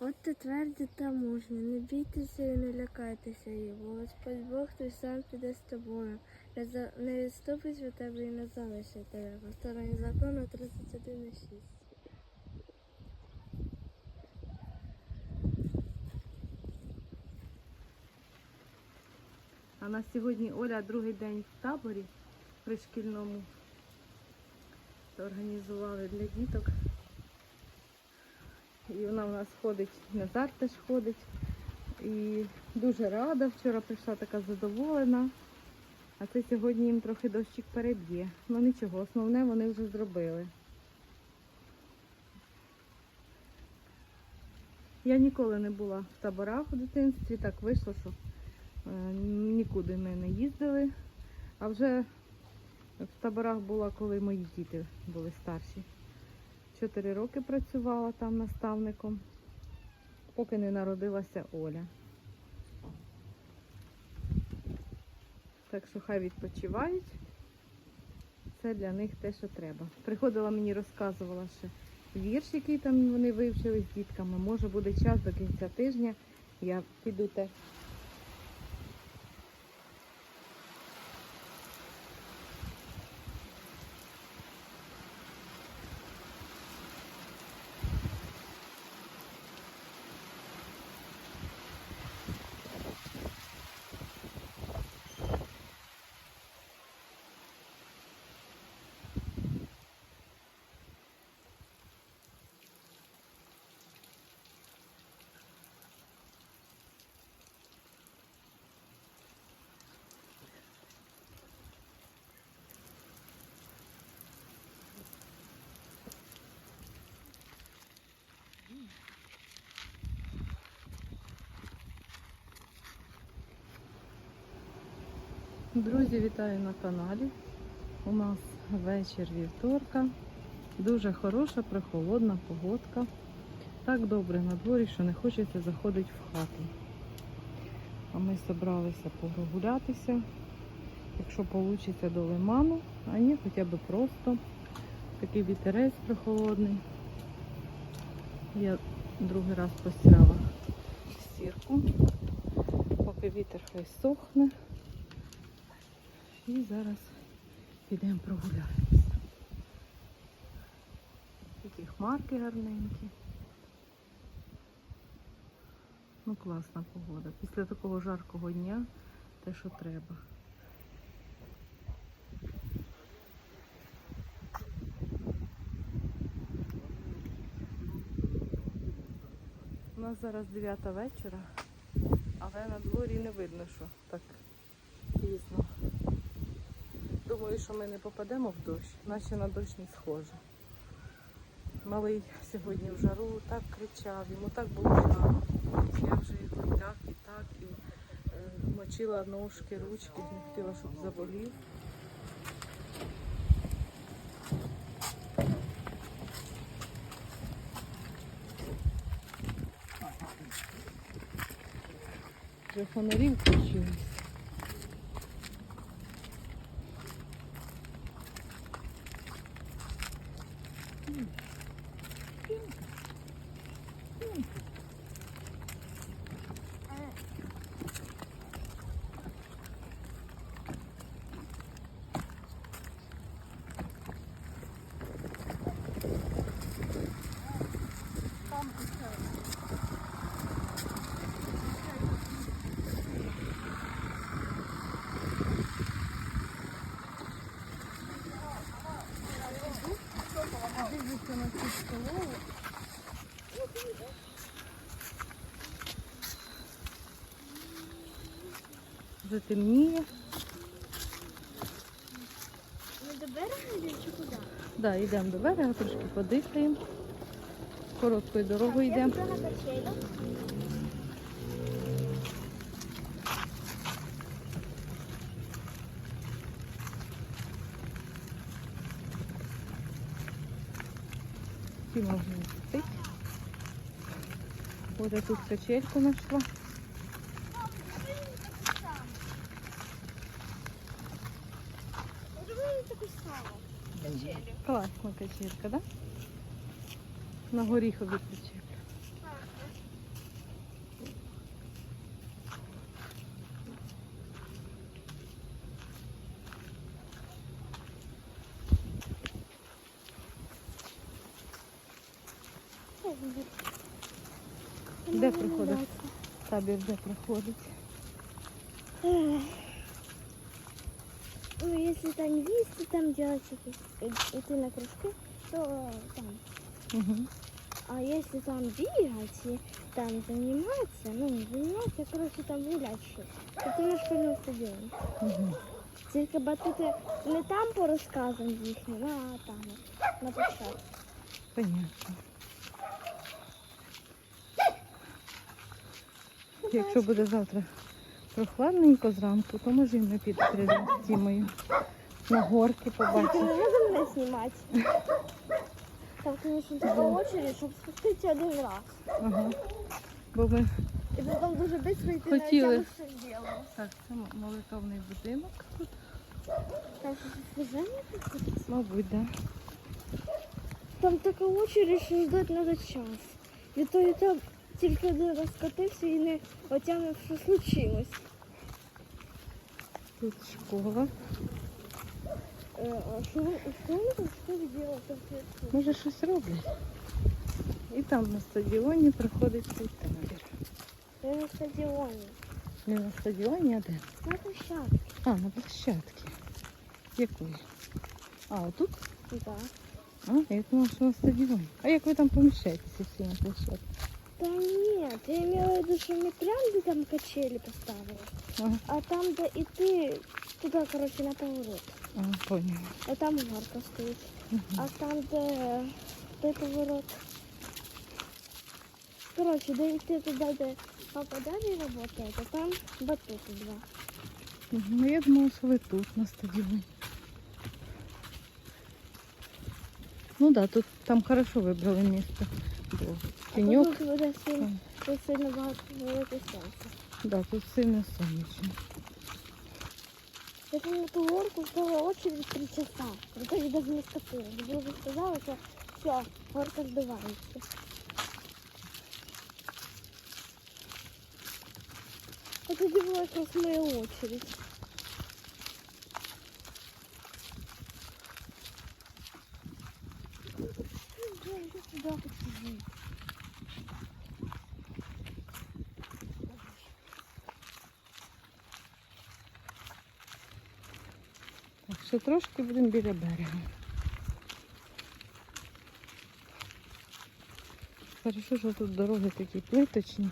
От ти тверді та мужні, не бійтеся і не лякайтеся його. Господь Бог той сам піде з тобою. Не, відступить від тебе і не залишить тебе. Повторення закону 31,6. А на сьогодні Оля другий день в таборі пришкільному. Організували для діток. І вона в нас ходить, Назар теж ходить. І дуже рада. Вчора прийшла така задоволена. А це сьогодні їм трохи дощик переб'є. Ну нічого, основне вони вже зробили. Я ніколи не була в таборах у дитинстві, так вийшло, що е, нікуди ми не їздили. А вже в таборах була, коли мої діти були старші. Чотири роки працювала там наставником, поки не народилася Оля. Так що хай відпочивають. Це для них те, що треба. Приходила мені, розказувала ще вірш, який там вони вивчили з дітками. Може буде час до кінця тижня. Я піду теж. Друзі, вітаю на каналі. У нас вечір вівторка. Дуже хороша, прохолодна погодка. Так добре на дворі, що не хочеться заходити в хату. А ми зібралися прогулятися. Якщо вийде до лиману, а ні, хоча б просто такий вітерець прохолодний. Я другий раз постирала стірку, поки вітер хай сохне. І зараз підемо прогуляємося. Такі хмарки гарненькі. Ну, класна погода. Після такого жаркого дня те, що треба. У нас зараз 9 вечора, але на дворі не видно, що так пізно. Думаю, що ми не попадемо в дощ, наче на дощ не схоже. Малий сьогодні в жару так кричав, йому так було жарко. Я вже його так, і так, і е, мочила ножки, ручки, не хотіла, щоб заболів. Вже фонарі включились. Вже темніє. Ми до берега йдемо чи куди? Да, йдемо до берега, трошки подихаємо. Короткою дорогою йдемо. Всі можна пити. Ось я тут качельку знайшла. причепка, да? На горіхові причепка. Де приходить? Табір де приходить? если там вести, там делать эти- э, идти на кружки, то э, там. Угу. А если там бегать и там заниматься, ну не заниматься, а короче там гулять ще, то ти на шкільному стадіоні. Угу. Тільки батути не там по розказам їхнім, а там, на початку. Понятно. Якщо буде завтра прохладненько зранку, то може і ми підемо з Тімою на горки побачимо. не треба мене знімати. Там, звісно, така очередь, щоб спуститися один раз. Ага. Бо ми І потім дуже швидко йти Хотіли. на цьому все діло. так, це молитовний будинок тут. Там щось служення проходить? Мабуть, да. Там така очередь, що ждать треба час. І то і там тільки один раз скотився і не отягнув, що случилось. Тут школа. Е, А що ви- що там що робили? Тобто, Може щось роблять. І там на стадіоні проходить цей табір. Я на стадіоні. Не на стадіоні, а де? На площадці. А, на площадці. Якої? А, отут? Да. А, я думала, що на стадіоні. А як ви там поміщаєтеся всі на площадці? Та ні, я имела в виду, що не прям де там качелі поставили, Ага. а там, де іти туди, коротше, на поворот. А, поняла. А там горка стоїть. Мгм. А там, де той поворот. Коротше, де йти туди, де папа далі працює, а там батути два. Мгм. Ну, я думала, що ви тут на стадіоні. Ну да, тут там хорошо вибрали місце. Тіньок. тут сильно, багато велике сонце. Да, тут сильно сонячно. Я на ту горку стала очередь три часа. Вроде без містоти. Вже вже сказали, що все, горка збивається. А тоді була моя очередь. Я йду сюди посижу. Так трошки будемо біля берега. Хорошо, що тут дороги такі плиточні.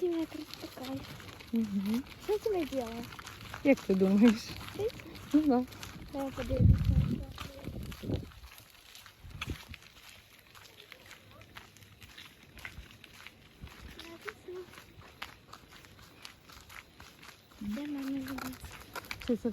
Тима якраз така. Угу. Що тебе делає? Як ти думаєш? Ти? Ну да. Я подивлюся. Де мамі буде? Це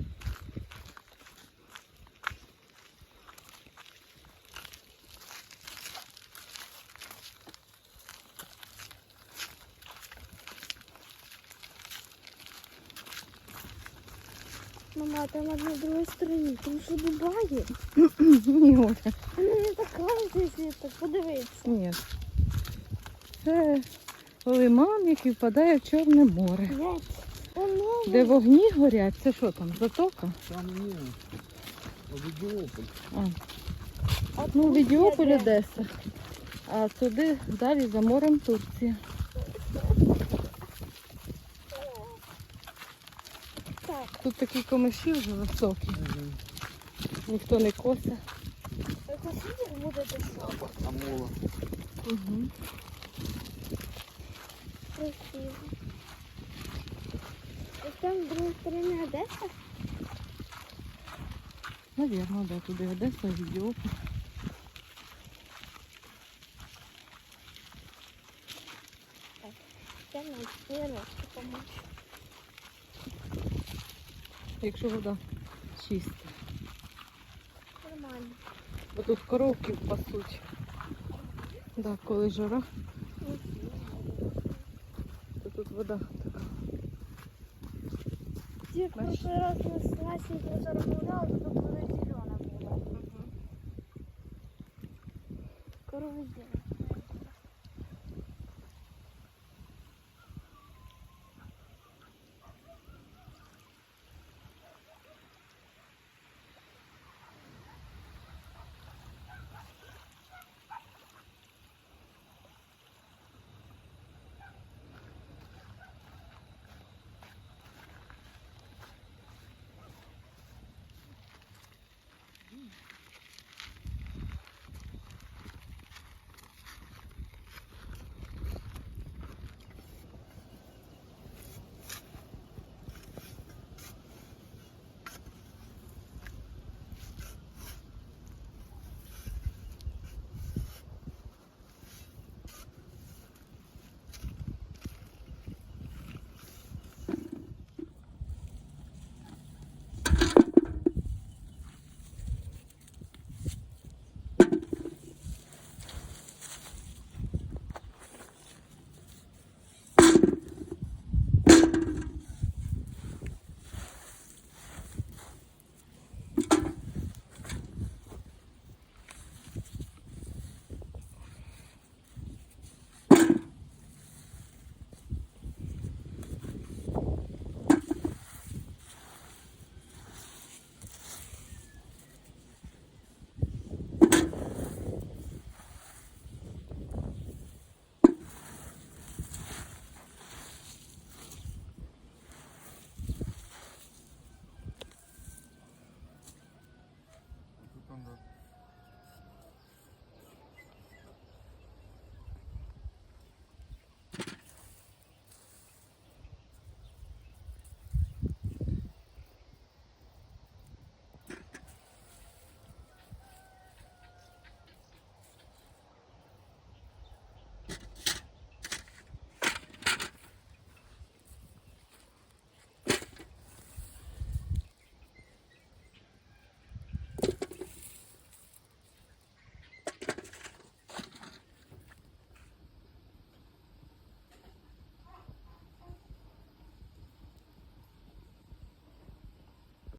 Мама, а там на другой стороні, там що Дубаї. Ні, Оля, Вона не така, якщо так подивитися. ні. Це лиман, який впадає в Чорне море. Воно Де вогні горять, це що там, затока? Там ні. Овідіополь. А, А ну, тут де. Одеса. А туди далі за морем Турція. Тут такі комиші вже високі, ніхто не косе. Амола. Угу. Красиво. І там з другої сторони Одеса? Навірно, да, туди Одеса, Відіополь. Я на стіночку помочу. Якщо вода чиста. Нормально. Бо тут коровки пасуть. Да, коли жара, то тут вода така. Ті, в прошлый раз ми з Васеньком розмовляли, то тут вода зелена була. Здорово сделал.